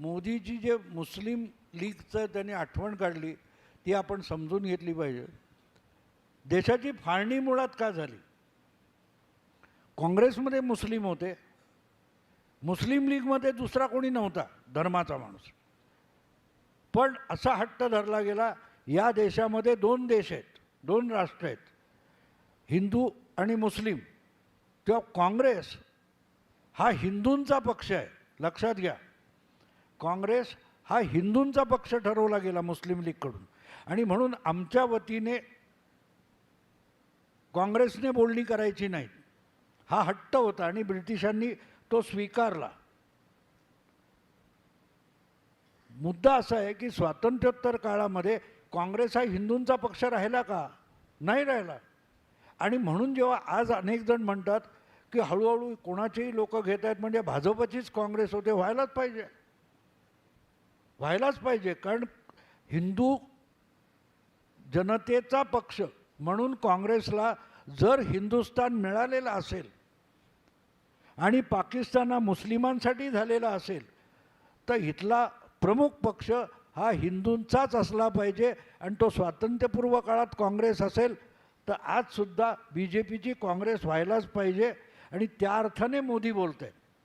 मोदीची जे मुस्लिम लीगचं त्यांनी आठवण काढली ती आपण समजून घेतली पाहिजे. देशाची फाळणी मुळात का झाली? काँग्रेसमध्ये मुस्लिम होते. मुस्लिम लीगमध्ये दुसरा कोणी नव्हता धर्माचा माणूस. पण असा हट्ट धरला गेला या देशामध्ये दोन देश आहेत दोन राष्ट्र आहेत. हिंदू आणि मुस्लिम. तेव्हा काँग्रेस हा हिंदूंचा पक्ष आहे लक्षात घ्या. काँग्रेस हा हिंदूंचा पक्ष ठरवला गेला मुस्लिम लीगकडून. आणि म्हणून आमच्या वतीने काँग्रेसने बोलणी करायची नाही. हा हट्ट होता आणि ब्रिटिशांनी तो स्वीकारला. मुद्दा असा आहे की स्वातंत्र्योत्तर काळामध्ये काँग्रेस हा हिंदूंचा पक्ष राहिला का? नाही राहिला. आणि म्हणून जेव्हा आज अनेक जण म्हणतात की हळूहळू कोणाचेही लोक घेत आहेत म्हणजे भाजपचीच काँग्रेस होते व्हायलाच पाहिजे. व्हायलाच पाहिजे. कारण हिंदू जनतेचा पक्ष म्हणून काँग्रेसला जर हिंदुस्तान मिळालेलं असेल आणि पाकिस्तान हा मुस्लिमांसाठी झालेला असेल तर इथला प्रमुख पक्ष हा हिंदूंचाच असला पाहिजे आणि तो स्वातंत्र्यपूर्व काळात काँग्रेस असेल तर आजसुद्धा बी जे पीची काँग्रेस व्हायलाच पाहिजे. आणि त्या अर्थाने मोदी बोलत आहेत